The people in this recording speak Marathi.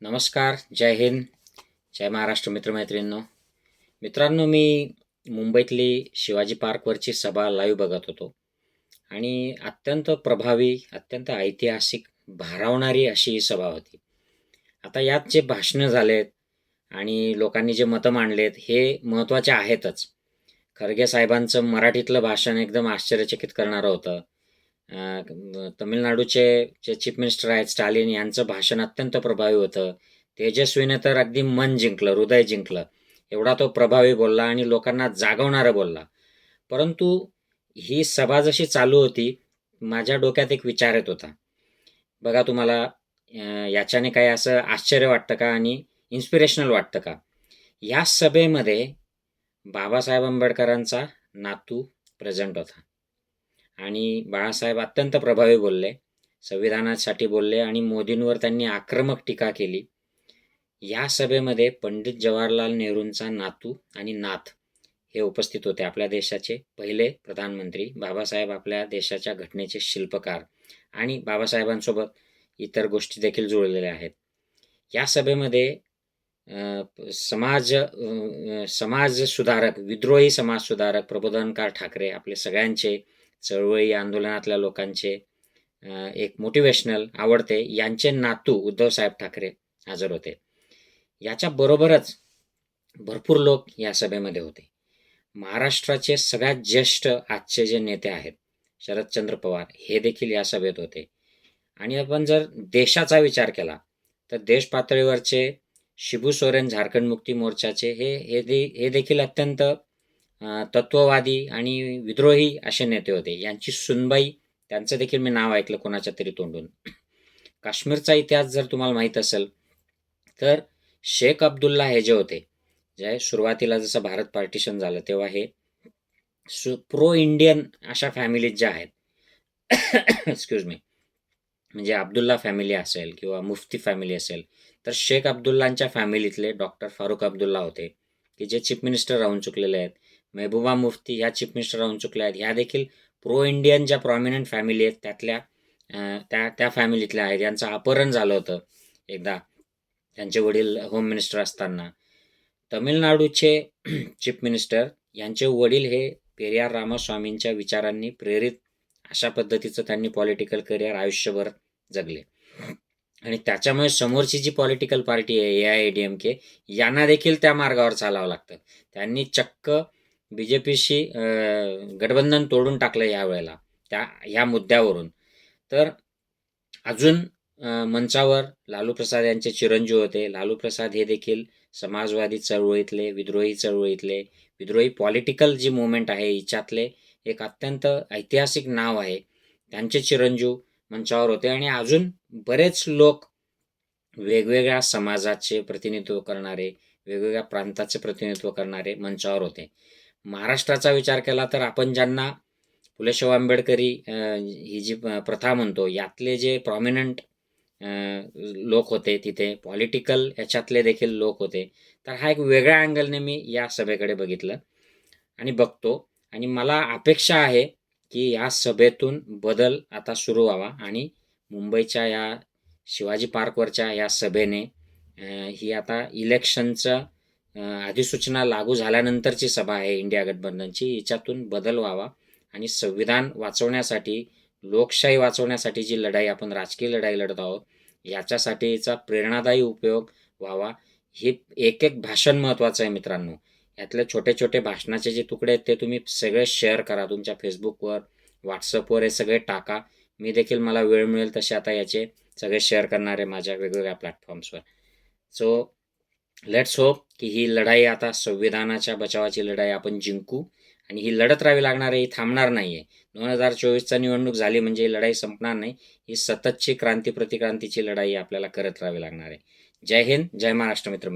नमस्कार जय हिंद जय महाराष्ट्र मित्रमैत्रिणींनो. मित्रांनो मी मुंबईतली शिवाजी पार्कवरची सभा लाईव्ह बघत होतो. आणि अत्यंत प्रभावी अत्यंत ऐतिहासिक भारावणारी अशी ही सभा होती. आता यात जे भाषणं झालेत आणि लोकांनी जे मतं मांडलेत हे महत्त्वाचे आहेतच. खरगे साहेबांचं मराठीतलं भाषण एकदम आश्चर्यचकित करणारं होतं. तमिळनाडूचे जे चीफ मिनिस्टर आहेत स्टालिन यांचं भाषण अत्यंत प्रभावी होतं. तेजस्वीने तर अगदी मन जिंकलं हृदय जिंकलं. एवढा तो प्रभावी बोलला आणि लोकांना जागवणारं बोलला. परंतु ही सभा जशी चालू होती माझ्या डोक्यात एक विचार येत होता. बघा तुम्हाला याच्याने काही असं आश्चर्य वाटतं का आणि इन्स्पिरेशनल वाटतं का? या सभेमध्ये बाबासाहेब आंबेडकरांचा नातू प्रेझेंट होता. आणि बाळासाहेब अत्यंत प्रभावी बोलले संविधानासाठी बोलले आणि मोदींवर त्यांनी आक्रमक टीका केली. या सभेमध्ये पंडित जवाहरलाल नेहरूंचा नातू आणि नाथ हे उपस्थित होते आपल्या देशाचे पहिले प्रधानमंत्री बाबासाहेब आपल्या देशाच्या घटनेचे शिल्पकार आणि बाबासाहेबांसोबत इतर गोष्टी देखील जुळलेल्या आहेत. या सभेमध्ये समाज समाज सुधारक विद्रोही समाज सुधारक प्रबोधनकार ठाकरे आपले सगळ्यांचे चळवळी आंदोलनातल्या लोकांचे एक मोटिवेशनल आवडते. यांचे नातू उद्धवसाहेब ठाकरे हजर होते. याच्या बरोबरच भरपूर लोक या सभेमध्ये होते. महाराष्ट्राचे सगळ्यात ज्येष्ठ आजचे जे नेते आहेत शरदचंद्र पवार हे देखील या सभेत होते. आणि आपण जर देशाचा विचार केला तर देश पातळीवरचे शिबू सोरेन झारखंड मुक्ती मोर्चाचे हे हे दे हे देखील अत्यंत तत्ववादी आणि विद्रोही असे नेते होते. यांची सुनबाई त्यांचं देखील मी नाव ऐकलं कोणाच्या तरी तोंडून. काश्मीरचा इतिहास जर तुम्हाला माहीत असेल तर शेख अब्दुल्ला हे जे होते जे सुरुवातीला जसं भारत पार्टिशन झालं तेव्हा हे सु प्रो इंडियन अशा फॅमिलीज ज्या आहेत एक्सक्यूज मी म्हणजे अब्दुल्ला फॅमिली असेल किंवा मुफ्ती फॅमिली असेल तर शेख अब्दुल्लांच्या फॅमिलीतले डॉक्टर फारुख अब्दुल्ला होते की जे चीफ मिनिस्टर राहून चुकलेले आहेत. मेहबूबा मुफ्ती ह्या चीफ मिनिस्टर राहून चुकल्या आहेत. ह्या देखील प्रो इंडियन ज्या प्रॉमिनंट फॅमिली आहेत त्यातल्या त्या त्या फॅमिलीतल्या आहेत. यांचं अपहरण झालं होतं एकदा त्यांचे वडील होम मिनिस्टर असताना. तमिळनाडूचे चीफ मिनिस्टर यांचे वडील हे पेरियार रामास्वामींच्या विचारांनी प्रेरित अशा पद्धतीचं त्यांनी पॉलिटिकल करिअर आयुष्यभर जगले. आणि त्याच्यामुळे समोरची जी पॉलिटिकल पार्टी आहे A I D M K यांना देखील त्या मार्गावर चालावं लागतं. त्यांनी चक्क बी जे पीशी गठबंधन तोडून टाकलं यावेळेला त्या ह्या मुद्द्यावरून. तर अजून मंचावर लालू प्रसाद यांचे चिरंजीव होते. लालू प्रसाद हे देखील समाजवादी चळवळीतले विद्रोही चळवळीतले विद्रोही पॉलिटिकल जी मुवमेंट आहे हिच्यातले एक अत्यंत ऐतिहासिक नाव आहे. त्यांचे चिरंजीव मंचावर होते आणि अजून बरेच लोक वेगवेगळ्या समाजाचे प्रतिनिधित्व करणारे वेगवेगळ्या प्रांताचे प्रतिनिधित्व करणारे मंचावर होते. महाराष्ट्राचा विचार केला तर आपण ज्यांना फुले आंबेडकरी ही जी प्रथा म्हणतो यातले जे प्रॉमिनंट लोक होते तिथे पॉलिटिकल याच्यातले देखील लोक होते तर हा एक वेगळ्या अँगलने मी या सभेकडे बघितलं आणि बघतो. आणि मला अपेक्षा आहे की या सभेतून बदल आता सुरू व्हावा आणि मुंबईच्या या शिवाजी पार्कवरच्या या सभेने ही आता इलेक्शनचं अधिसूचना लागू झाल्यानंतरची सभा आहे इंडिया गठबंधनची. याच्यातून बदल व्हावा आणि संविधान वाचवण्यासाठी लोकशाही वाचवण्यासाठी जी लढाई आपण राजकीय लढाई लढत आहोत याच्यासाठीचा प्रेरणादायी उपयोग व्हावा. हे एक एक भाषण महत्त्वाचं आहे मित्रांनो. यातले छोटे छोटे भाषणाचे जे तुकडे आहेत ते तुम्ही सगळे शेअर करा. तुमच्या फेसबुकवर व्हॉट्सअपवर हे सगळे टाका. मी देखील मला वेळ मिळेल तसे आता याचे सगळे शेअर करणार आहे माझ्या वेगवेगळ्या प्लॅटफॉर्म्सवर. सो लेट्स होप की ही लढाई आता संविधानाच्या बचावाची लढाई आपण जिंकू आणि ही लढत राहावी लागणार आहे ही थांबणार नाही आहे दोन हजार चोवीसचा निवडणूक झाली म्हणजे ही लढाई संपणार नाही ही सततची क्रांती प्रतिक्रांतीची लढाई आपल्याला करत राहावी लागणार आहे. जय हिंद जय महाराष्ट्र मित्र